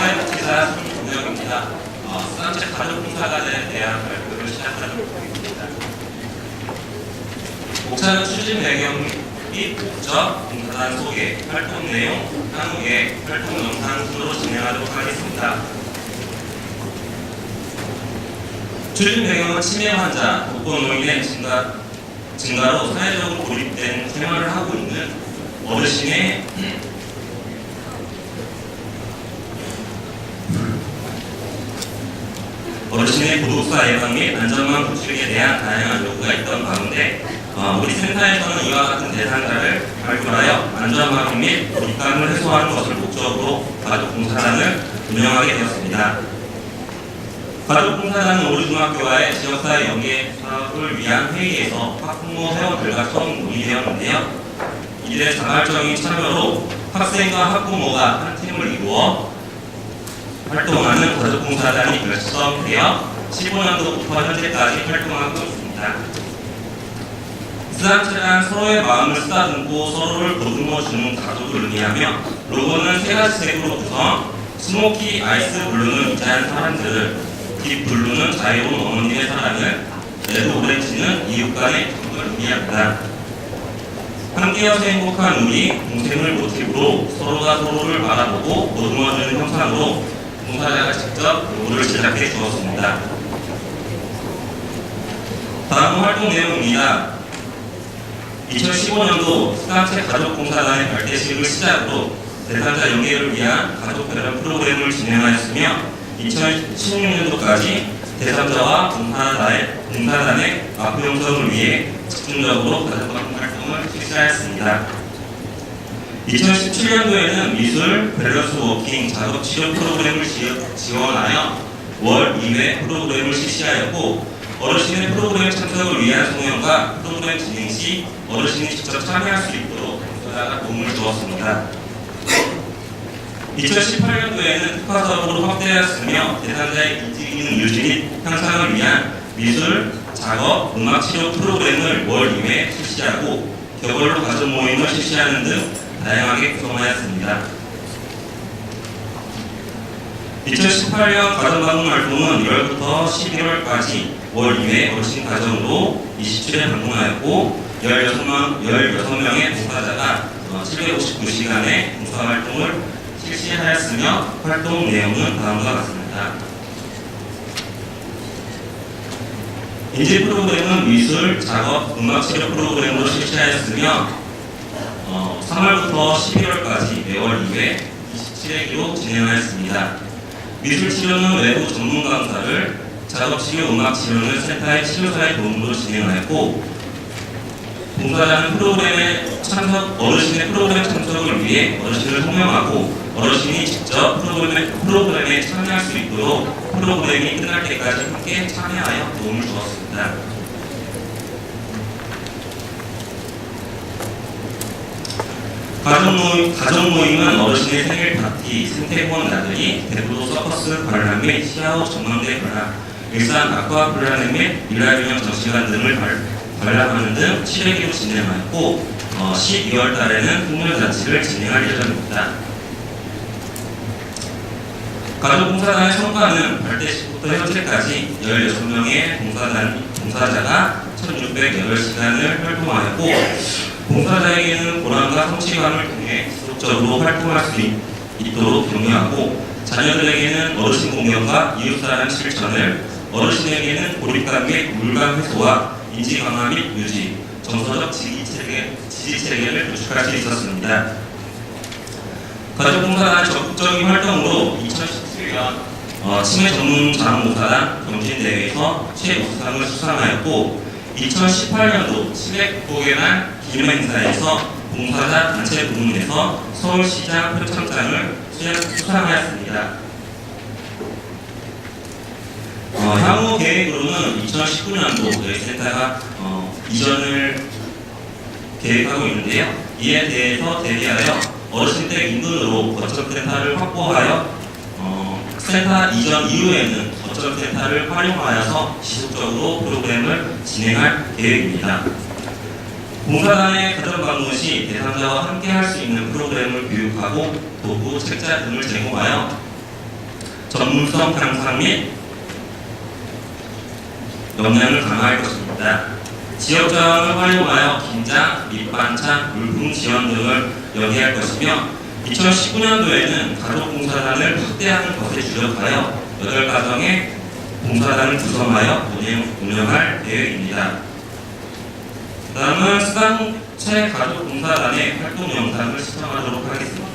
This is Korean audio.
사회복지사 손동혁입니다. 어, 수산책 가족봉사관에 대한 발표를 시작하도록 하겠습니다. 목차는 추진 배경 및 목적, 봉사단 소개, 활동 내용, 향후에 활동 영상 순으로 진행하도록 하겠습니다. 추진 배경은 치매 환자, 독거 노인의 증가, 증가로 사회적으로 고립된 생활을 하고 있는 어르신의 어르신의 고독사 예방 및 안전망 구축에 대한 다양한 요구가 있던 가운데 어, 우리 센터에서는 이와 같은 대상자를 발굴하여 안전망 및 고립감을 해소하는 것을 목적으로 가족봉사단을 운영하게 되었습니다. 가족봉사단은 오류중학교와의 지역사회 연계 사업을 위한 회의에서 학부모 회원들과 처음 논의되었는데요. 이들의 자발적인 참여로 학생과 학부모가 한 팀을 이루어 활동하는 가족봉사단이 결성되어 15년도부터 현재까지 활동하고 있습니다. 스산체란 서로의 마음을 쓰다듬고 서로를 보듬어주는 가족을 의미하며 로고는 세 가지 색으로 구성 스모키 아이스 블루는 위대한 사람들을 딥 블루는 자유로운 어머니의 사랑을 레드 오렌지는 이웃 간의 정을 의미합니다. 함께여서 행복한 우리 동생을 모티브로 서로가 서로를 바라보고 보듬어주는 형상으로 봉사자가 직접 로고를 제작해 주었습니다. 다음 활동 내용입니다. 2015년도 수강책 가족봉사단의 발대식을 시작으로 대상자 연계를 위한 가족 결혼 프로그램을 진행하였으며 2016년도까지 대상자와 봉사단의, 봉사단의 마포 형성을 위해 집중적으로 가족 활동을 실시하였습니다. 2017년도에는 미술 밸런스 워킹 작업 치료 프로그램을 지- 지원하여 월 2회 프로그램을 실시하였고 어르신의 프로그램 참석을 위한 송영과 프로그램 진행 시 어르신이 직접 참여할 수 있도록 봉사자가 도움을 주었습니다. 2018년도에는 특화 사업으로 확대하였으며 대상자의 인지 기능 유지 및 향상을 위한 미술, 작업, 음악 치료 프로그램을 월 2회 실시하고 격월로 가족 모임을 실시하는 등 다양하게 구성하였습니다. 2018년 가정방문 활동은 1월부터 11월까지 월 2회 어르신 가정으로 27회 방문하였고 16명, 16명의 봉사자가 759시간의 봉사활동을 실시하였으며 활동 내용은 다음과 같습니다. 인지 프로그램은 미술, 작업, 음악 치료 프로그램으로 실시하였으며 어, 3월부터 11월까지 매월 2회 27회기로 진행하였습니다. 미술 치료는 외부 전문 강사를, 작업 치료, 음악 치료는 센터의 치료사의 도움으로 진행하였고, 봉사자는 프로그램에 참석, 어르신의 프로그램 참석을 위해 어르신을 호명하고, 어르신이 직접 프로그램에, 프로그램에 참여할 수 있도록 프로그램이 끝날 때까지 함께 참여하여 도움을 주었습니다. 가족 모임, 가족 모임은 어르신의 생일 파티, 생태공원 나들이, 대부도 서커스 관람 및 시아호 전망대 관람, 일산 아쿠아 플라넷 및 일라유형 전시관 등을 발- 관람하는 등 7회기로 진행하였고, 어, 12월 달에는 풍물잔치를 진행할 예정입니다. 가족봉사단의 성과는 발대식부터 현재까지 16명의 봉사단, 봉사자가 1608시간을 활동하였고, 봉사자에게는 보람과 성취감을 통해 지속적으로 활동할 수 있- 있도록 격려하고 자녀들에게는 어르신 공경과 이웃사랑 실천을 어르신에게는 고립감 및 물감 해소와 인지 강화 및 유지, 정서적 지지 체계, 지지 체계를 구축할 수 있었습니다. 가족봉사단 적극적인 활동으로 2017년 어, 치매 전문 자원봉사단 경진대회에서 최우수상을 수상하였고 2018년도 치매 극복의 날 기념 행사에서 봉사자 단체 부문에서 서울시장 표창장을 수상- 수상하였습니다. 어, 향후 계획으로는 2019년도 저희 센터가 어, 이전을 계획하고 있는데요. 이에 대해서 대비하여 어르신댁 인근으로 거점 센터를 확보하여 어, 센터 이전 이후에는 거점센터를 활용하여서 지속적으로 프로그램을 진행할 계획입니다. 봉사단의 가정 방문 시 대상자와 함께 할 수 있는 프로그램을 교육하고 도구, 책자 등을 제공하여 전문성 향상 및 역량을 강화할 것입니다. 지역 자원을 활용하여 김장, 밑반찬, 물품 지원 등을 연계할 것이며 2019년도에는 가족봉사단을 확대하는 것에 주력하여 8가정의 봉사단을 구성하여 운영, 운영할 계획입니다. 다음은 수강체 가족봉사단의 활동 영상을 시청하도록 하겠습니다.